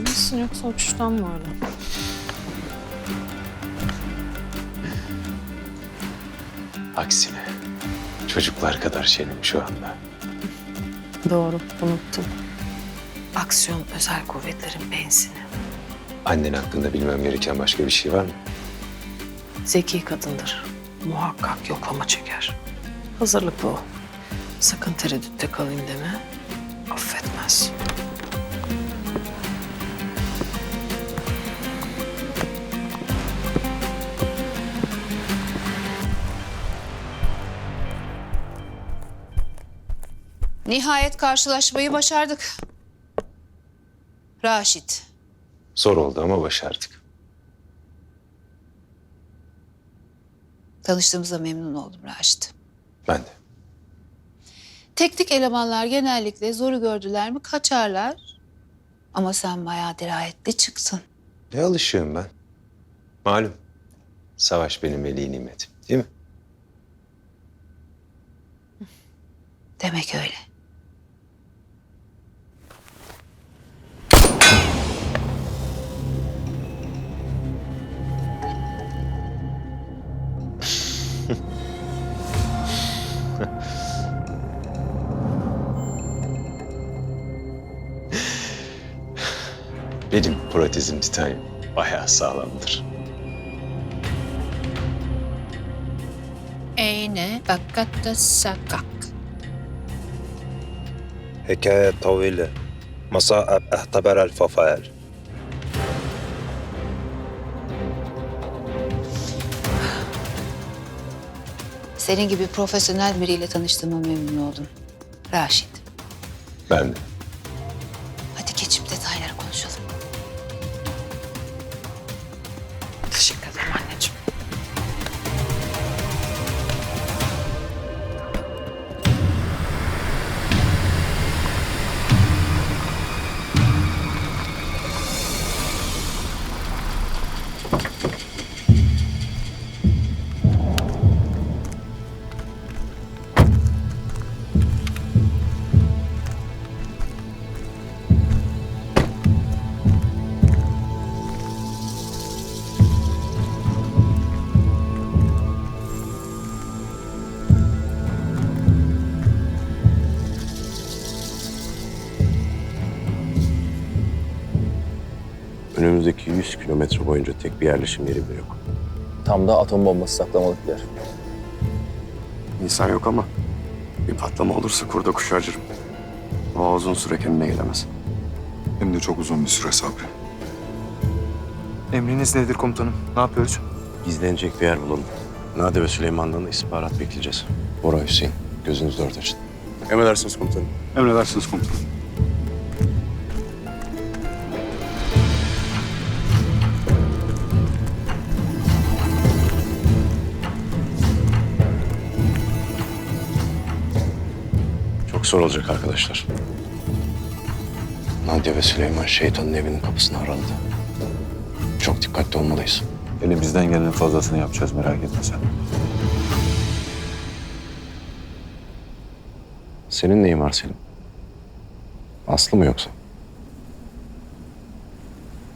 Misin yoksa uçuştan mı öyle? Aksine çocuklar kadar şenim şu anda. Doğru, unuttum. Aksiyon özel kuvvetlerin benzini. Annen hakkında bilmem gereken başka bir şey var mı? Zeki kadındır. Muhakkak yoklama çeker. Hazırlıklı ol. Sakın tereddütte kalayım deme. Affetmez. Nihayet karşılaşmayı başardık. Raşit, Zor oldu ama başardık. tanıştığımıza memnun oldum Raşit. Ben de. Teknik elemanlar genellikle zoru gördüler mi kaçarlar. Ama sen bayağı dirayetli çıktın. Ne alışığım ben. Malum. Savaş benim veli nimetim. Değil mi? Demek öyle. Benim protezim titanyum. Bayağı sağlamdır. Eyne bakkatta sakak. Hikaye tavile. Masaab e, ehteber el fafael. Senin gibi profesyonel biriyle tanıştığıma memnun oldum. Raşit. Ben de. Önümüzdeki 100 kilometre boyunca tek bir yerleşim yeri bile yok. Tam da atom bombası saklamalık bir yer. İnsan yok ama bir patlama olursa kurda kuş harcarım. O uzun süre kendine gelemez. Hem de çok uzun bir süre Sabri. Emriniz nedir komutanım? Ne yapıyoruz? Gizlenecek bir yer bulalım. Nade ve Süleyman'dan da istihbarat bekleyeceğiz. Bora Hüseyin, gözünüz dört açın. Emredersiniz komutanım. Emredersiniz komutanım. Çok zor olacak arkadaşlar. Nadia ve Süleyman şeytanın evinin kapısını araladı. Çok dikkatli olmalıyız. Elimizden gelenin fazlasını yapacağız merak etme sen. Senin neyin var Selim? Aslı mı yoksa?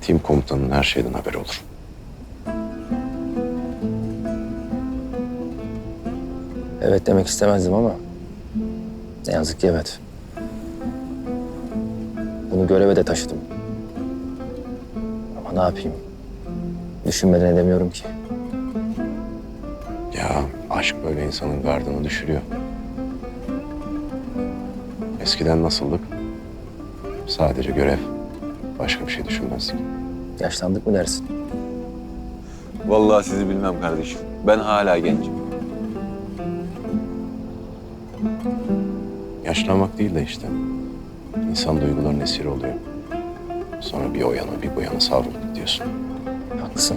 Tim komutanının her şeyden haberi olur. Evet demek istemezdim ama ne yazık ki evet. Bunu göreve de taşıdım. Ama ne yapayım? Düşünmeden edemiyorum ki. Ya aşk böyle insanın gardını düşürüyor. Eskiden nasıldık? Sadece görev. Başka bir şey düşünmezdik. Yaşlandık mı dersin? Vallahi sizi bilmem kardeşim. Ben hala gencim. Yaşlanmak değil de işte. İnsan duyguların esiri oluyor. Sonra bir o bir bu yana savrulup gidiyorsun. Haklısın.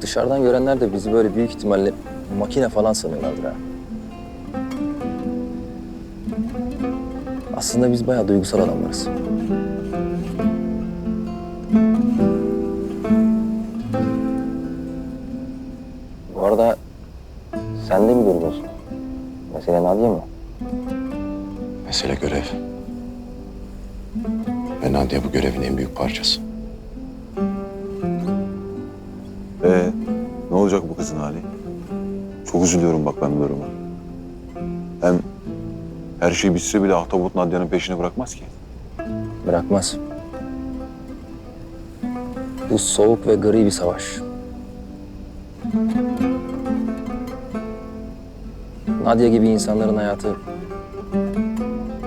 Dışarıdan görenler de bizi böyle büyük ihtimalle makine falan sanıyorlardır ha. Aslında biz bayağı duygusal adamlarız. Bu arada sen de mi görüyorsun? Mesele Nadia mı? Mesele görev. Nadia bu görevin en büyük parçası. Ee, ne olacak bu kızın hali? Çok üzülüyorum bak ben bu duruma. Hem her şey bitse bile Ahtapot Nadia'nın peşini bırakmaz ki. Bırakmaz. Bu soğuk ve gri bir savaş. Nadia gibi insanların hayatı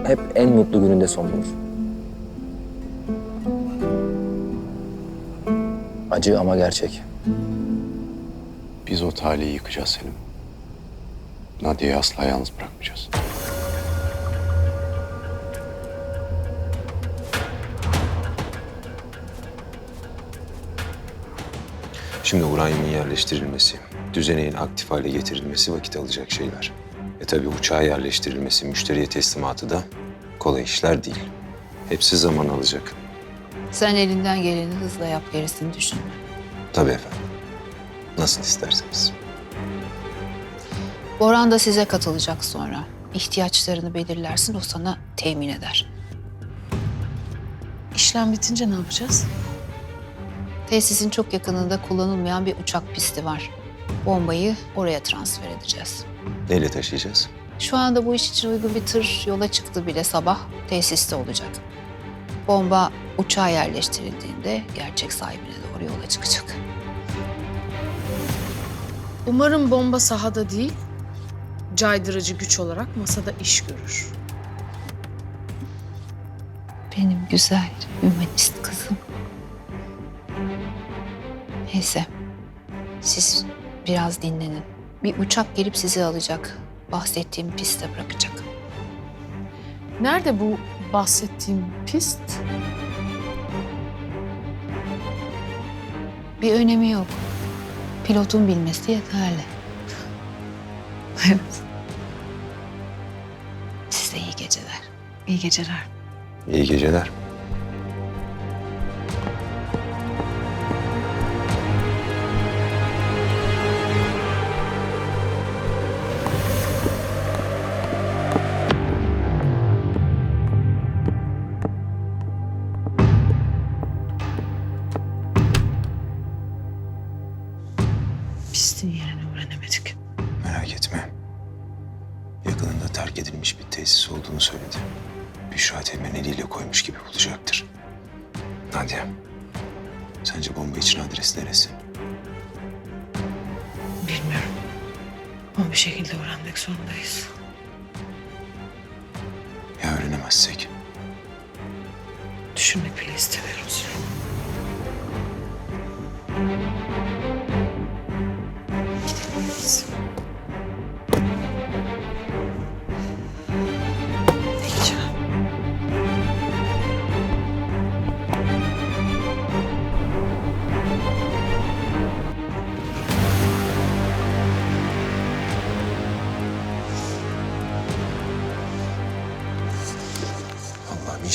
hep en mutlu gününde son bulur. Acı ama gerçek. Biz o talihi yıkacağız Selim. Nadia'yı asla yalnız bırakmayacağız. Şimdi uranyumun yerleştirilmesi, düzeneğin aktif hale getirilmesi vakit alacak şeyler. E tabii uçağa yerleştirilmesi, müşteriye teslimatı da kolay işler değil. Hepsi zaman alacak. Sen elinden geleni hızla yap gerisini düşün. Tabii efendim. Nasıl isterseniz. Boran da size katılacak sonra. İhtiyaçlarını belirlersin o sana temin eder. İşlem bitince ne yapacağız? Tesisin çok yakınında kullanılmayan bir uçak pisti var. Bombayı oraya transfer edeceğiz. Neyle taşıyacağız? Şu anda bu iş için uygun bir tır yola çıktı bile sabah tesiste olacak. Bomba uçağa yerleştirildiğinde gerçek sahibine doğru yola çıkacak. Umarım bomba sahada değil, caydırıcı güç olarak masada iş görür. Benim güzel, hümanist kızım. Neyse, siz biraz dinlenin. Bir uçak gelip sizi alacak. Bahsettiğim piste bırakacak. Nerede bu bahsettiğim pist? Bir önemi yok. Pilotun bilmesi yeterli. Evet. Size iyi geceler. İyi geceler. İyi geceler. Bir tesis olduğunu söyledi. Büşra Teğmen eliyle koymuş gibi bulacaktır. Nadia, sence bomba için adres neresi? Bilmiyorum. Ama bir şekilde öğrenmek zorundayız. Ya öğrenemezsek? Düşünmek bile istemiyorum Süleyman. Gidelim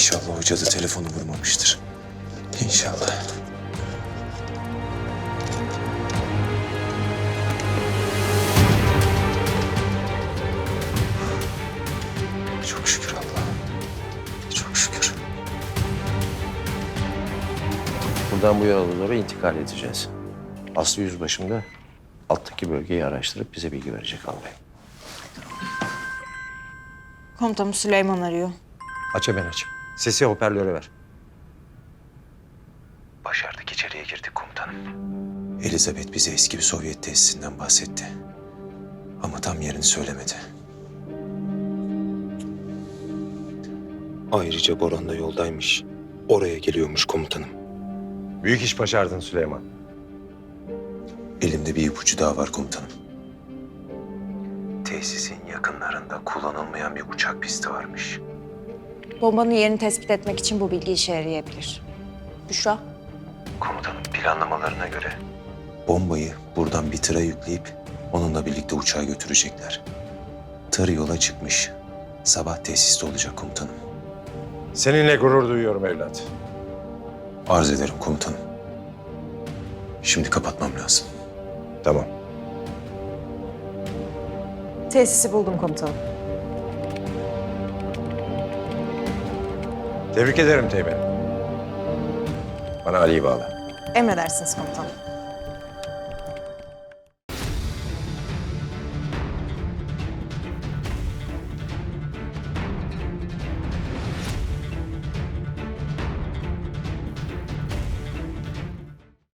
inşallah hoca da telefonu vurmamıştır. İnşallah. Çok şükür Allah'ım. Çok şükür. Buradan bu yola doğru intikal edeceğiz. Aslı Yüzbaşı'nda alttaki bölgeyi araştırıp bize bilgi verecek albay. Komutanım Süleyman arıyor. Aç hemen aç. Sesi hoparlöre ver. Başardık içeriye girdik komutanım. Elizabeth bize eski bir Sovyet tesisinden bahsetti. Ama tam yerini söylemedi. Ayrıca Boran da yoldaymış. Oraya geliyormuş komutanım. Büyük iş başardın Süleyman. Elimde bir ipucu daha var komutanım. Tesisin yakınlarında kullanılmayan bir uçak pisti varmış. Bombanın yerini tespit etmek için bu bilgi işe yarayabilir. Büşra? Komutanın planlamalarına göre bombayı buradan bir tıra yükleyip onunla birlikte uçağa götürecekler. Tır yola çıkmış. Sabah tesiste olacak komutanım. Seninle gurur duyuyorum evlat. Arz ederim komutanım. Şimdi kapatmam lazım. Tamam. Tesisi buldum komutanım. Tebrik ederim Teğmen. Bana Ali'yi bağla. Emredersiniz komutanım.